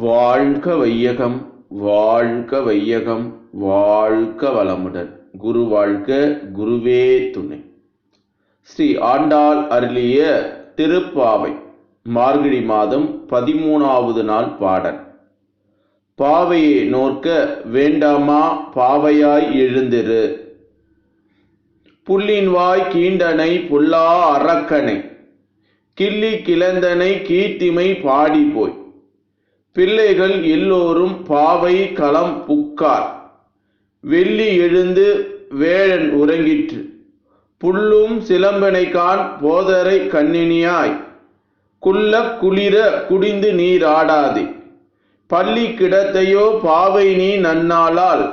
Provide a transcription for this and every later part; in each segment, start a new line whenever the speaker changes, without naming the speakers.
வாழ்க வையகம் வாழ்க வையகம் வாழ்க வளமுடன். குரு வாழ்க குருவே துணை. ஸ்ரீ ஆண்டாள் அருளிய திருப்பாவை மார்கழி மாதம் பதிமூணாவது நாள் பாடல். பாவையை நோர்க்க வேண்டாமா? பாவையாய் எழுந்திரு. புல்லின் வாய் கீண்டனை புல்லா அரக்கனை. கிள்ளி கிளந்தனை கீர்த்திமை பாடி போய் பிள்ளைகள் எல்லோரும் பாவை களம் புக்கார். வெள்ளி எழுந்து வேழன் உறங்கிற்று. புல்லும் சிலம்பனைக்கான் போதரை கண்ணினியாய். குள்ள குளிர குடிந்து நீராடாதே பள்ளி கிடத்தையோ பாவை நீ நன்னாளால்.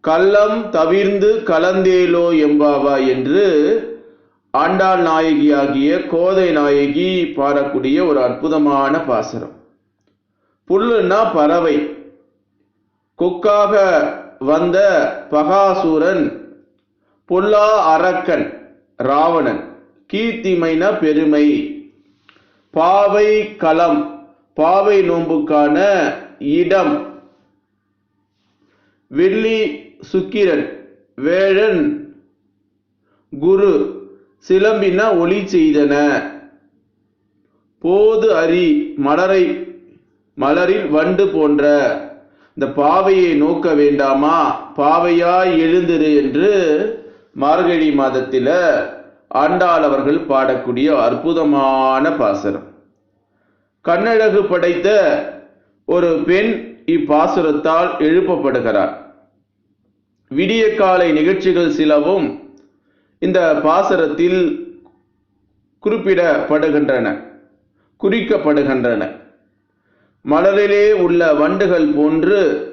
கள்ளம் தவிர்ந்து கலந்தேலோ எம்பாவா என்று ஆண்டாள் நாயகியாகிய கோதை நாயகி பாடக்கூடிய ஒரு அற்புதமான பாசனம் புல்லுன்னா பறவை. கொக்காக வந்த பகாசூரன் பொல்லா அரக்கன் ராவணன். கீர்த்திமைன பெருமை. பாவை களம் பாவை நோன்புக்கான இடம். வெள்ளி சுக்கிரன் வேழன் குரு சிலம்பின ஒளி செய்தன. போது அரி மலரை மலரில் வண்டு போன்ற இந்த பாவையை நோக்க வேண்டாமா? பாவையாய் எழுந்திரு என்று மார்கழி மாதத்தில் ஆண்டாள் அவர்கள் பாடக்கூடிய அற்புதமான பாசுரம். கண்ணழகு படைத்த ஒரு பெண் இப்பாசுரத்தால் எழுப்பப்படுகிறார் விடிய காலை நிகழ்ச்சிகள் சிலவும் இந்த பாசரத்தில் குறிப்பிடப்படுகின்றன குறிக்கப்படுகின்றன. மலரிலே உள்ள வண்டுகள் போன்று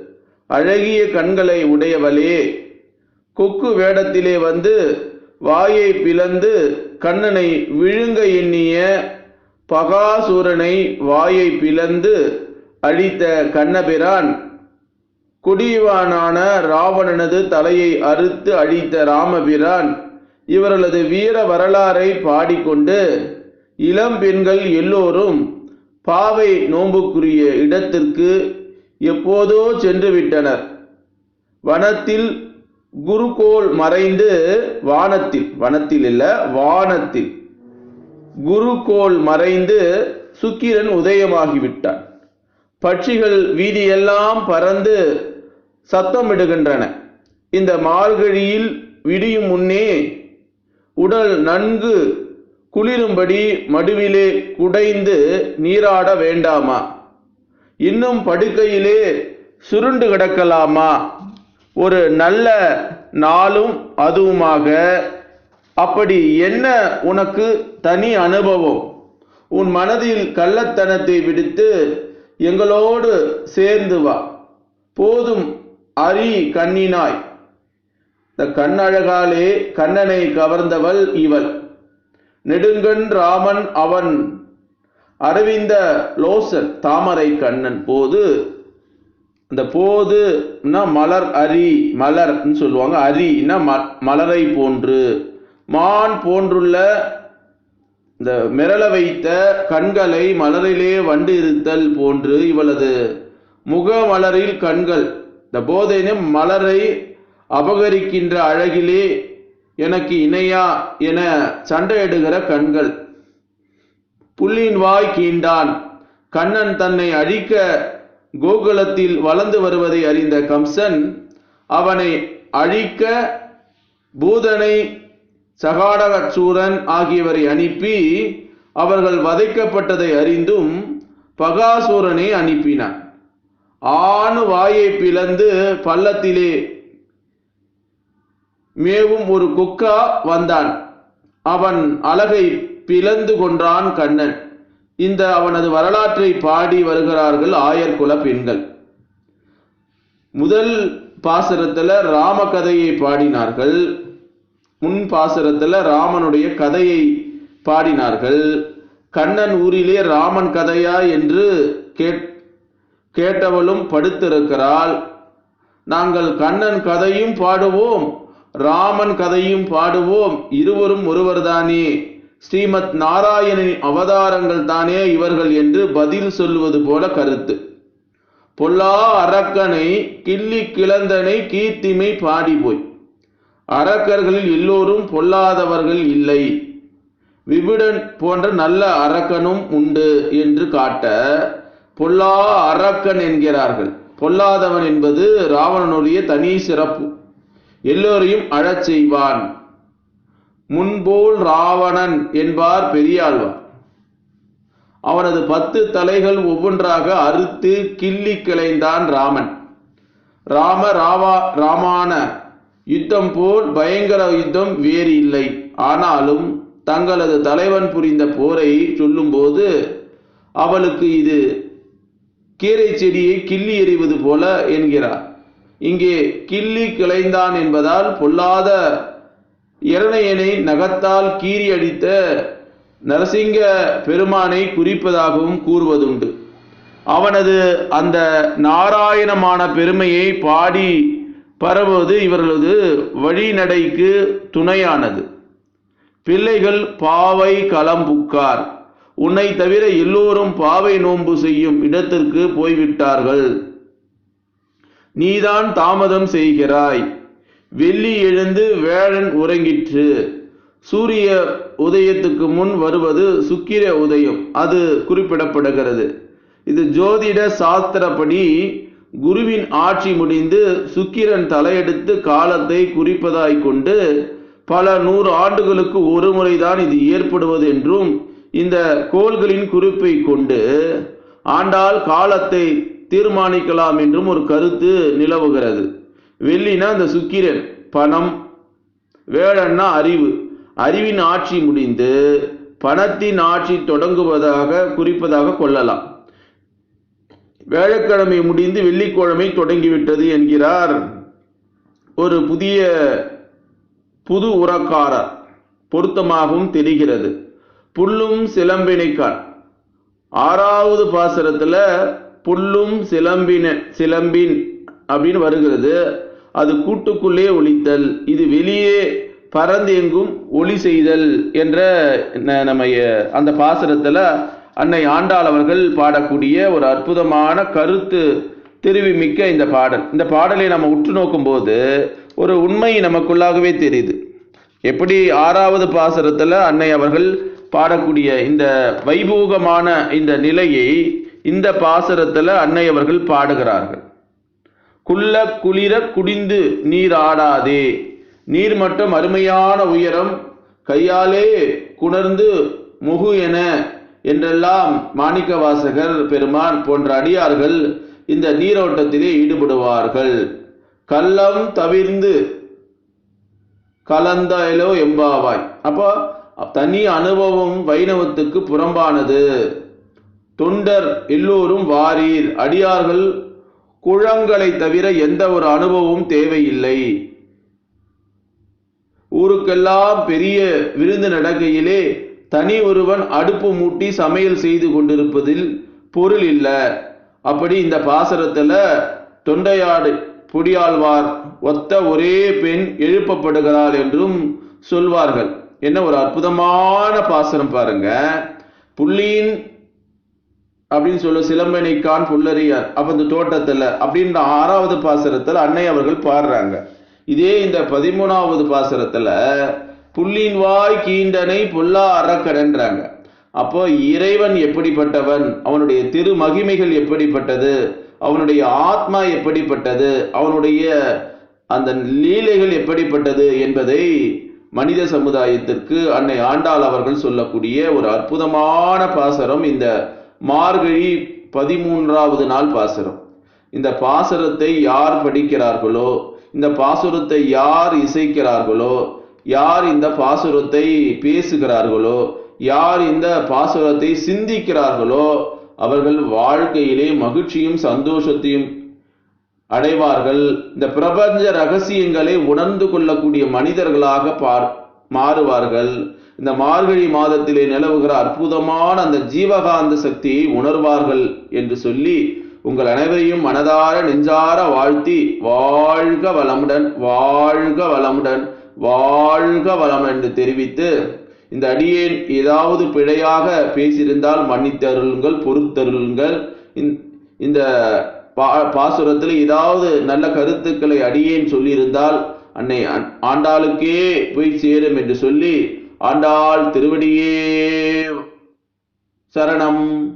அழகிய கண்களை உடையவளே. கொக்கு வேடத்திலே வந்து வாயை பிளந்து கண்ணனை விழுங்க எண்ணிய பகாசூரனை வாயை பிளந்து அழித்த கண்ணபிரான். கொடியவானான ராவணனது தலையை அறுத்து அழித்த ராமபிரான். இவர்களது வீர வரலாறை பாடிக்கொண்டு இளம் பெண்கள் எல்லோரும் பாவை நோம்புக்குரிய இடத்திற்கு எப்போதோ சென்று விட்டனர் வனத்தில் குருகோள் மறைந்து வானத்தில் வனத்தில் இல்ல வானத்தில். குருகோள் மறைந்து சுக்கிரன் உதயமாகிவிட்டான். பட்சிகள் வீதியெல்லாம் பறந்து சத்தமிடுகின்றன. இந்த மார்கழியில் விடியும் முன்னே உடல் நன்கு குளிரும்படி மடுவிலே குடைந்து நீராட வேண்டாமா? இன்னும் படுக்கையிலே சுருண்டு கிடக்கலாமா? ஒரு நல்ல நாளும் அதுவுமாக. அப்படி என்ன உனக்கு தனி அனுபவம்? உன் மனதில் கள்ளத்தனத்தை விடுத்து எங்களோடு சேர்ந்து வா. போதும் அரி கண்ணினாய். இந்த கண்ணழகாலே கண்ணனை கவர்ந்தவள் இவள். நெடுங்கண் ராமன் அவன் அரவிந்த லோசன் தாமரை கண்ணன் போது இந்த போதுன்னா மலர் அரி மலர்ன்னு சொல்லுவாங்க. அரின்னா மலரை போன்று. மான் போன்றுள்ள இந்த மிரள வைத்த கண்களை மலரிலே வண்டு இருத்தல் போன்று இவளது முக மலரில் கண்கள். இந்த போதைனும் மலரை அபகரிக்கின்ற அழகிலே எனக்கு இணையா என சண்டையிடுகிற கண்கள். புள்ளியின் வாய் கீண்டான். கண்ணன் தன்னை அழிக்க கோகுலத்தில் வளர்ந்து வருவதை அறிந்த கம்சன் அவனை அழிக்க பூதனை சகாடகச்சூரன் ஆகியவரை அனுப்பி அவர்கள் வதைக்கப்பட்டதை அறிந்தும் பகாசூரனை அனுப்பினான். ஆணு வாயை பிளந்து பள்ளத்திலே மேவும் ஒரு குக்கா வந்தான். அவன் அழகை பிளந்து கொன்றான் கண்ணன். இந்த அவனது வரலாற்றை பாடி வருகிறார்கள் ஆயர்குல பெண்கள். முதல் பாசரத்துல ராம கதையை பாடினார்கள். முன் பாசரத்துல ராமனுடைய கதையை பாடினார்கள். கண்ணன் ஊரிலே ராமன் கதையா என்று கேட் கேட்டவளும் படுத்திருக்கிறாள். நாங்கள் கண்ணன் கதையும் பாடுவோம். ராமன் கதையும் பாடுவோம். இருவரும் ஒருவர்தானே. ஸ்ரீமத் நாராயணனின் அவதாரங்கள் தானே இவர்கள் என்று பதில் சொல்லுவது போல கருத்து. பொல்லா அரக்கனை கிள்ளி கிளந்தனை கீர்த்திமை பாடி போய் அரக்கர்களில் எல்லோரும் பொல்லாதவர்கள் இல்லை. விபிடன் போன்ற நல்ல அரக்கனும் உண்டு என்று காட்ட பொல்லா அரக்கன் என்கிறார்கள். பொல்லாதவன் என்பது ராவணனுடைய தனி சிறப்பு. எல்லோரையும் அழச் செய்வான். முன்போல் ராவணன் என்பார் பெரியாழ்வார். அவனது பத்து தலைகள் ஒவ்வொன்றாக அறுத்து கிள்ளி கிளைந்தான் ராமன். ராம ராவா ராமான யுத்தம் போல் பயங்கர யுத்தம் வேறு இல்லை. ஆனாலும் தங்களது தலைவன் புரிந்த போரை சொல்லும்போது அவளுக்கு இது கீரை செடியை கிள்ளி எறிவது போல என்கிறார். இங்கே கிள்ளி கிளைந்தான் என்பதால் பொல்லாத இரணையனை நகத்தால் கீறி அடித்த நரசிங்க பெருமானை குறிப்பதாகவும் கூறுவதுண்டு. அவனது அந்த நாராயணமான பெருமையை பாடி பரவுவது இவர்களது வழிநடைக்கு துணையானது. பிள்ளைகள் பாவை களம்புக்கார் உன்னை தவிர எல்லோரும் பாவை நோன்பு செய்யும் இடத்திற்கு போய்விட்டார்கள். நீதான் தாமதம் செய்கிறாய். வெள்ளி எழுந்து வேழன் உறங்கிற்று. சூரிய உதயத்துக்கு முன் வருவது சுக்கிர உதயம். அது குறிப்பிடப்படுகிறது. இது ஜோதிட சாஸ்திரப்படி குருவின் ஆட்சி முடிந்து சுக்கிரன் தலையெடுத்து காலத்தை குறிப்பதாய் கொண்டு பல நூறு ஆண்டுகளுக்கு ஒரு முறைதான் இது ஏற்படுவது என்றும் இந்த கோள்களின் குறிப்பை கொண்டு ஆண்டால் காலத்தை தீர்மானிக்கலாம் என்றும் ஒரு கருத்து நிலவுகிறது. வெள்ளினா இந்த சுக்கிரன் பணம் வேளன்னா அறிவு. அறிவின் ஆட்சி முடிந்து பணத்தின் ஆட்சி தொடங்குவதாக குறிப்பதாக கொள்ளலாம். வேழக்கிழமை முடிந்து வெள்ளிக்கிழமை தொடங்கிவிட்டது என்கிறார் ஒரு புதிய புது உரக்காரர் பொருத்தமாகவும் தெரிகிறது. புல்லும் சிலம்பினைக்கான். ஆறாவது பாசரத்தில் புல்லும் சிலம்பின சிலம்பின் அப்படின்னு வருகிறது. அது கூட்டுக்குள்ளே ஒழித்தல் இது வெளியே பறந்து எங்கும் ஒளி செய்தல் என்ற நம்ம அந்த பாசுரத்துல அன்னை ஆண்டாள் அவர்கள் பாடக்கூடிய ஒரு அற்புதமான கருத்து தெரிவிமிக்க இந்த பாடல். இந்த பாடலை நம்ம உற்று நோக்கும்போது ஒரு உண்மை நமக்குள்ளாகவே தெரியுது. எப்படி ஆறாவது பாசுரத்துல அன்னை அவர்கள் பாடக்கூடிய இந்த வைபோகமான இந்த நிலையை இந்த பாசுரத்தில் அன்னை அவர்கள் பாடுகிறார்கள். குள்ள குளிர குடிந்து நீர் ஆடாதே. நீர் மட்டும் அருமையான உயரம் கையாலே குணர்ந்து முகு என என்றெல்லாம் மாணிக்கவாசகர் பெருமான் போன்ற அடியார்கள் இந்த நீரோட்டத்திலே ஈடுபடுவார்கள். கள்ளம் தவிர்ந்து கலந்தாயிலோ எம்பாவாய். அப்போ தனி அனுபவம் வைணவத்துக்கு புறம்பானது. தொண்டர் எல்லோரும் வாரீர். அடியார்கள் குழங்களை தவிர எந்த ஒரு அனுபவமும் தேவையில்லை. ஊருக்கெல்லாம் பெரிய விருந்து நடக்கையிலே தனி ஒருவன் அடுப்பு மூட்டி சமையல் செய்து கொண்டிருப்பதில் பொருள் இல்லை. அப்படி இந்த பாசரத்துல தொண்டையாடு பொடியாழ்வார் ஒத்த ஒரே பெண் எழுப்பப்படுகிறாள் என்றும் சொல்வார்கள். என்ன ஒரு அற்புதமான பாசனம் பாருங்க. புள்ளியின் அப்படின்னு சொல்ல சிலம்பனைக்கான் புல்லறியார் அப்ப இந்த தோட்டத்துல அப்படின்ற ஆறாவது பாசரத்துல அன்னை அவர்கள் பாடுறாங்க. இதே இந்த பதிமூணாவது பாசரத்துல புள்ளின் வாய் கீண்டனை பொல்லா அறக்கடன்றாங்க. அப்போ இறைவன் எப்படிப்பட்டவன்? அவனுடைய திரு மகிமைகள் எப்படிப்பட்டது? அவனுடைய ஆத்மா எப்படிப்பட்டது? அவனுடைய அந்த லீலைகள் எப்படிப்பட்டது? என்பதை மனித சமுதாயத்திற்கு அன்னை ஆண்டாள் அவர்கள் சொல்லக்கூடிய ஒரு அற்புதமான பாசரம் இந்த மார்கழி பதிமூன்றாவது நாள் பாசுரம். இந்த பாசுரத்தை யார் படிக்கிறார்களோ இந்த பாசுரத்தை யார் இசைக்கிறார்களோ யார் இந்த பாசுரத்தை பேசுகிறார்களோ யார் இந்த பாசுரத்தை சிந்திக்கிறார்களோ அவர்கள் வாழ்க்கையிலே மகிழ்ச்சியும் சந்தோஷத்தையும் அடைவார்கள். இந்த பிரபஞ்ச ரகசியங்களை உணர்ந்து கொள்ளக்கூடிய மனிதர்களாக பார் மாறுவார்கள். இந்த மார்கழி மாதத்திலே நிலவுகிற அற்புதமான அந்த ஜீவகாந்த சக்தியை உணர்வார்கள் என்று சொல்லி உங்கள் அனைவரையும் மனதார நெஞ்சார வாழ்த்தி வாழ்க வளமுடன் வாழ்க வளமுடன் வாழ்க வளமுடன் என்று தெரிவித்து இந்த அடியேன் ஏதாவது பிழையாக பேசியிருந்தால் மன்னித்தருளுங்கள் பொறுத்தருளுங்கள். இந்த- இந்த பா பாசுரத்தில் ஏதாவது நல்ல கருத்துக்களை அடியேன் சொல்லியிருந்தால் அன்னை ஆண்டாளுக்கே போய் சேரும் என்று சொல்லி ஆண்டாள் திருவடியே சரணம்.